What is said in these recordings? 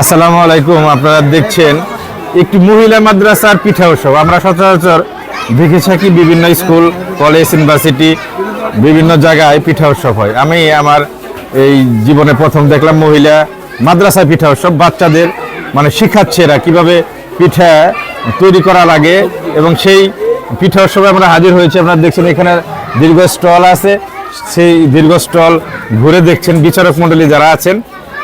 আসসালামু আলাইকুম, আপনারা দেখছেন একটি মহিলা মাদ্রাসার পিঠা উৎসব। আমরা সচরাচর দেখে থাকি বিভিন্ন স্কুল, কলেজ, ইউনিভার্সিটি, বিভিন্ন জায়গায় পিঠা উৎসব হয়। আমি আমার এই জীবনে প্রথম দেখলাম মহিলা মাদ্রাসা পিঠা উৎসব। বাচ্চাদের মানে শিখাচ্ছে এরা কীভাবে পিঠা তৈরি করা লাগে এবং সেই পিঠা উৎসবে আমরা হাজির হয়েছি। আপনারা দেখছেন এখানে দীর্ঘ স্টল আছে। সেই দীর্ঘ স্টল ঘুরে দেখছেন। বিচারক মণ্ডলী যারা আছেন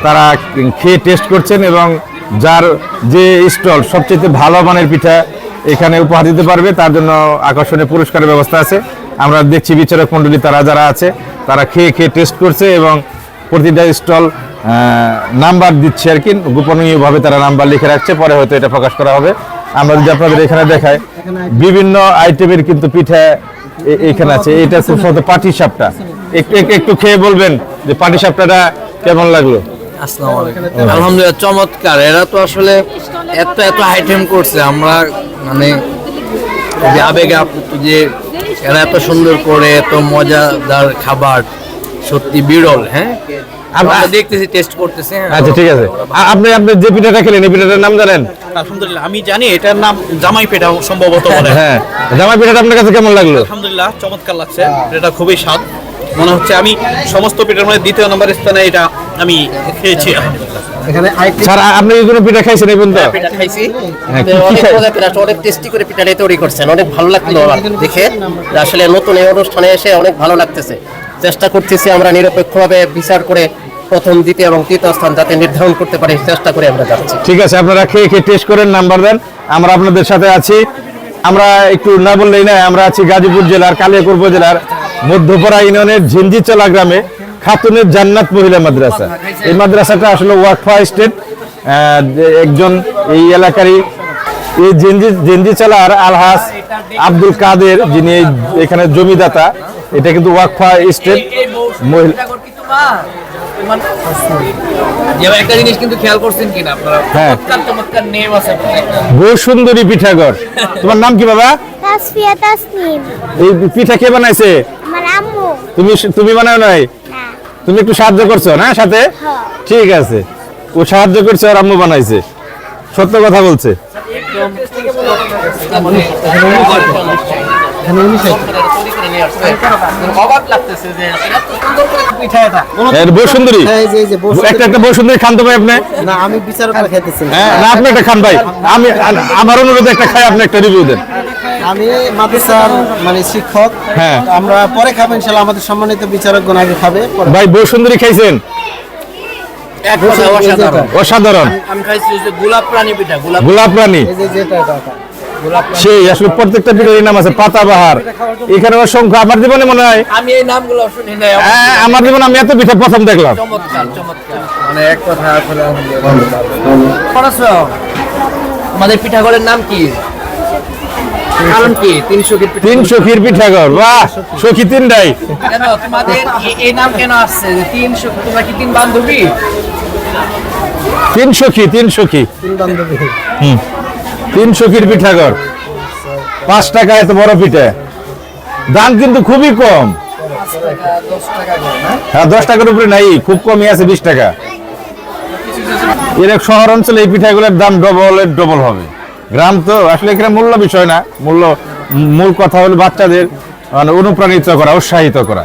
তারা খেয়ে টেস্ট করছেন এবং যার যে স্টল সবচেয়ে ভালো মানের পিঠা এখানে উপহার দিতে পারবে, তার জন্য আকর্ষণীয় পুরস্কারের ব্যবস্থা আছে। আমরা দেখছি বিচারক মণ্ডলী তারা যারা আছে, তারা খেয়ে খেয়ে টেস্ট করছে এবং প্রতিটা স্টল নাম্বার দিচ্ছে আর কি, গোপনীয়ভাবে তারা নাম্বার লিখে রাখছে, পরে হয়তো এটা প্রকাশ করা হবে। আমরা যদি আপনাদের এখানে দেখাই, বিভিন্ন আইটেমের কিন্তু পিঠা এখানে আছে। এটা পাটি সাপটা একটু, একটু- খেয়ে বলবেন যে পাটি সাপটাটা কেমন লাগল? আসসালামু আলাইকুম। আলহামদুলিল্লাহ চমৎকার। এরা তো আসলে এত এত আইটেম করছে। আমরা মানে যে আবেগে আপ্লুত যে এরা এত সুন্দর করে এত মজাদার খাবার সত্যি বিরল হ্যাঁ? আমরা দেখতেছি টেস্ট করতেছি হ্যাঁ। আচ্ছা ঠিক আছে। আপনি আপনি যে পিঠাটা খেলেন এই পিঠাটার নাম জানেন? আলহামদুলিল্লাহ আমি জানি এটার নাম জামাই সম্ভবত বলে। হ্যাঁ জামাই পিঠাটা আপনার কাছে কেমন লাগল? আলহামদুলিল্লাহ চমৎকার লাগছে। এটা খুবই স্বাদ। মনে হচ্ছে আমি সমস্ত পিঠার মধ্যে দ্বিতীয় নম্বর স্থানে এটা আমি খেয়েছি। স্যার আপনি কোনো পিঠা খাইছেন এই পর্যন্ত? পিঠা খাইছি। হ্যাঁ, কি- কি অনেক খাই- মজা পিঠা অনেক টেস্টি করে পিঠাটা তৈরি করছেন অনেক ভালো লাগল আমার দেখে। আসলে নতুন এই অনুষ্ঠানে এসে অনেক ভালো লাগতেছে। চেষ্টা করতেছি আমরা নিরপেক্ষভাবে বিচার করে প্রথম দ্বিতীয় এবং তৃতীয় স্থান যাতে নির্ধারণ করতে পারি চেষ্টা করে আমরা যাচ্ছি। ঠিক আছে আপনারা খেয়ে খেয়ে টেস্ট করেন নাম্বার দেন। আমরা আপনাদের সাথে আছি। আমরা একটু না বললেই না আমরা আছি গাজীপুর জেলার কালিয়াকুর জেলার মধ্যপাড়া ইউনিয়নের ঝিঞ্জিচলা গ্রামে। খাতুনের জান্নাত মহিলা মাদ্রাসা। এই মাদ্রাসাটা আসলে ওয়ার্ক ওয়াকফা স্টেট একজন এই এলাকারই এই জেনজি জেনজিচালার আলহাস আব্দুল কাদের যিনি এখানে জমিদাতা এটা কিন্তু ওয়ার্ক ওয়াকফা স্টেট মহিলা একটা জিনিস কিন্তু খেয়াল করছেন কিনা আপনারা? হ্যাঁ। চমৎকার চমৎকার নেম আছে বহু সুন্দরী পিঠাগর। তোমার নাম কি বাবা? তাসফিয়া তাসনিম। এই পিঠা কে বানাইছে? আমার আম্মু। তুমি তুমি বানাও নাই? না তুমি একটু সাহায্য করছ না সাথে? হ্যাঁ। ঠিক আছে। ও সাহায্য করছে আর আম্মু বানাইছে। সত্য কথা বলছে। অবাক লাগতেছে যে এত সুন্দর করে পিঠা এটা এর বউ সুন্দরী একটা একটা বউ সুন্দরী খান তো ভাই আপনি। না আমি বিচার খাইতেছি হ্যাঁ না আপনি একটা খান ভাই। আমি আমার অনুরোধে একটা খাই আপনি একটা রিভিউ দেন। আমি মাদ্রাসার মানে শিক্ষক। হ্যাঁ। আমরা পরে খাব ইনশাল্লাহ আমাদের সম্মানিত বিচারকগণ আগে খাবে। ভাই বউ সুন্দরী খাইছেন? অসাধারণ। অসাধারণ। আমি খাইছি যে গোলাপ প্রাণী পিঠা গোলাপ গোলাপ রানী। এই যে যেটা এটা, এটা। সেই আসলে প্রত্যেকটা পিঠার নাম আছে পাতাবাহার। এখানে অসংখ্য আমার জীবনে মনে হয় আমি এই নামগুলো শুনি নাই হ্যাঁ, আমার জীবনে আমি এত পিঠা প্রথম দেখলাম। চমৎকার চমৎকার। মানে এক কথা আসলে আমাদের পিঠাগড়ের নাম কি? কারণ কি? পিঠা বাহ! সখী তিনটাই। কেন? তোমাদের এ- এই নাম কেন আসছে? যে তিন সখী তোমরা কি তিন বান্ধবী? তিন সখী তিন সখী। তিন সখীর পিঠাগর পাঁচ টাকা এত বড় পিঠা। দাম কিন্তু খুবই কম। হ্যাঁ দশ টাকার উপরে নাই খুব কমই আছে বিশ টাকা। এর শহর অঞ্চলে এই পিঠাগুলোর দাম ডবল ডবল হবে। গ্রাম তো আসলে এখানে মূল্য বিষয় না। মূল্য, মূল কথা হলো বাচ্চাদের মানে অনুপ্রাণিত করা, উৎসাহিত করা।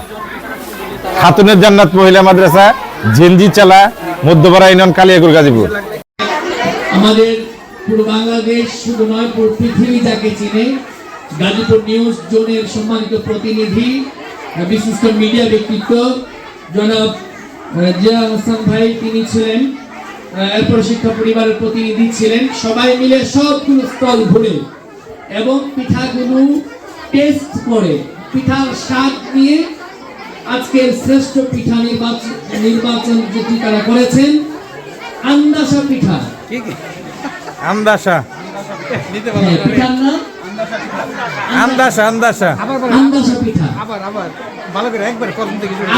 খাতুনের জান্নাত মহিলা মাদ্রাসা জেনজি চালা, মধ্যপাড়া ইউনিয়ন কালিয়াকুর গাজীপুর। আমাদের পুরো বাংলাদেশ, শুধু নয়, পুরো পৃথিবী যাকে চিনে। গাজীপুর নিউজ জোনের সম্মানিত প্রতিনিধি, বিশিষ্ট মিডিয়া ব্যক্তিত্ব, জনাব জিয়া হাসান ভাই, তিনি ছিলেন। এরপর শিক্ষা পরিবারের প্রতিনিধি ছিলেন। সবাই মিলে সবগুলো স্থল ঘুরে এবং পিঠাগুলো টেস্ট করে পিঠার স্বাদ নিয়ে আজকের শ্রেষ্ঠ পিঠা নির্বাচন নির্বাচন যেটি তারা করেছেন আন্দাসা পিঠা। আন্দাসা। হ্যাঁ, পিঠার নাম? আন্দাসা আন্দাসা আন্দাসা। পিঠা।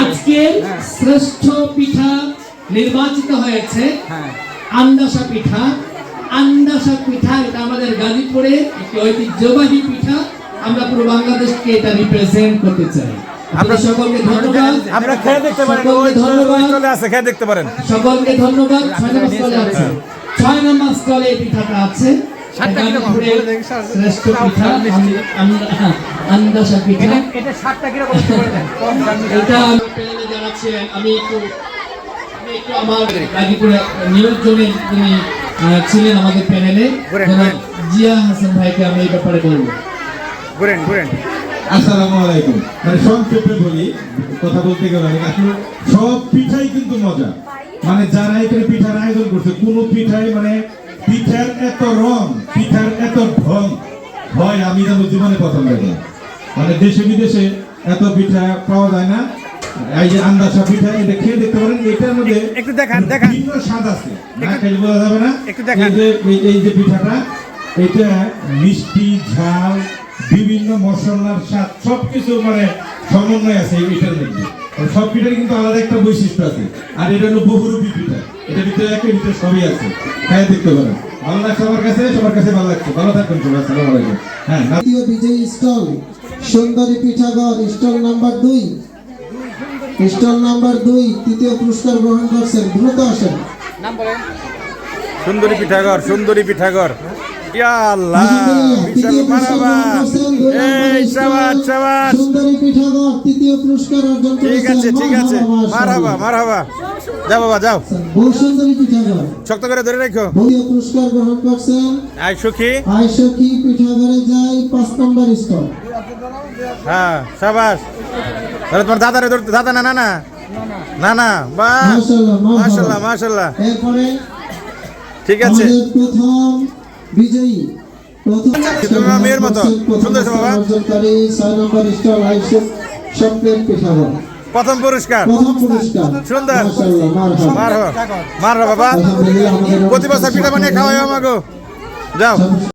আজকের শ্রেষ্ঠ পিঠা নির্বাচিত হয়েছে আন্দাসা পিঠা। আন্দাসা পিঠা এটা আমাদের গাজীপুরে একটি ঐতিহ্যবাহী পিঠা। আমরা পুরো বাংলাদেশকে এটা রিপ্রেজেন্ট করতে চাই। আপনাদের সকলকে ধন্যবাদ। আপনারা খেয়ে দেখতে পারেন। ধন্যবাদ। চলে আছে খেয়ে দেখতে পারেন। সকলকে ধন্যবাদ। ছয় নম্বর স্থলে আছে। ছয় নম্বর স্টলে এই পিঠাটা আছে। শ্রেষ্ঠ পিঠা। আন- আন- আন্দাসা পিঠা। এটা সাতটা কীরকম? এটা প্যানেলে যারা ছিলেন আমি আমি একটু আমার গাজীপুরে নিউজ জোনে তিনি ছিলেন আমাদের প্যানেলে জিয়া হাসান ভাইকে আমি এই ব্যাপারে বলব। আসসালামু আলাইকুম। মানে সংক্ষেপে বলি কথা বলতে গেলে আসলে সব পিঠাই কিন্তু মজা। মানে যারা এখানে পিঠার আয়োজন করছে কোনো পিঠাই মানে পিঠার এত রং পিঠার এত ঢং হয় আমি যেন জীবনে প্রথম দেখলাম মানে দেশে বিদেশে এত পিঠা পাওয়া যায় না। এই যে আন্দাসা পিঠা এটা খেয়ে দেখতে পারেন এটার মধ্যে একটু দেখান দেখান। ভিন্ন স্বাদ আছে। না খেলে বোঝা যাবে না। একটু দেখান। এই যে পিঠাটা এটা মিষ্টি ঝাল বিভিন্ন মশলার স্বাদ সবকিছু মানে সমন্বয় আছে এই পিঠার মধ্যে। সব পিঠার কিন্তু আলাদা একটা বৈশিষ্ট্য আছে। আর এটা হলো বহুরূপী পিঠা। এটা ভিতরে একটা ভিতরে সবই আছে। দেখতে পারেন। ভালো লাগছে আমার কাছে? সবার কাছে ভালো লাগছে। ভালো থাকবেন সবাই। আসসালামু আলাইকুম। হ্যাঁ বিজয়ী স্টল সুন্দরী পিঠাঘর স্টল নাম্বার দুই। স্টল নাম্বার দুই তৃতীয় পুরস্কার গ্রহণ করছেন দ্রুত আসেন। সুন্দরী পিঠাঘর সুন্দরী ইয়া অর্জন ঠিক আছে ঠিক আছে। মারহাবা মারহাবা যাও বাবা যাও। বহু শক্ত করে ধরে রাখো। দ্বিতীয় পুরস্কার গ্রহণ করছেন আই সুখী। আইসখী পিঠাঘরে যাই পাঁচ নম্বর স্টল। হ্যাঁ শাবাশ তাহলে তোমার দাদারে ধরতে দাদা না না না। না না। মাশাআল্লাহ। মাশাল্লাহ মাশাল্লাহ এরপরে ঠিক আছে। প্রথম বিজয়ী প্রথম মেয়ের মতো। সুন্দর বাবা। প্রথম পুরস্কার। সুন্দর। মার মার বাবা। প্রতি বছর পিঠা বানিয়ে খাওয়াই আমাকে যাও।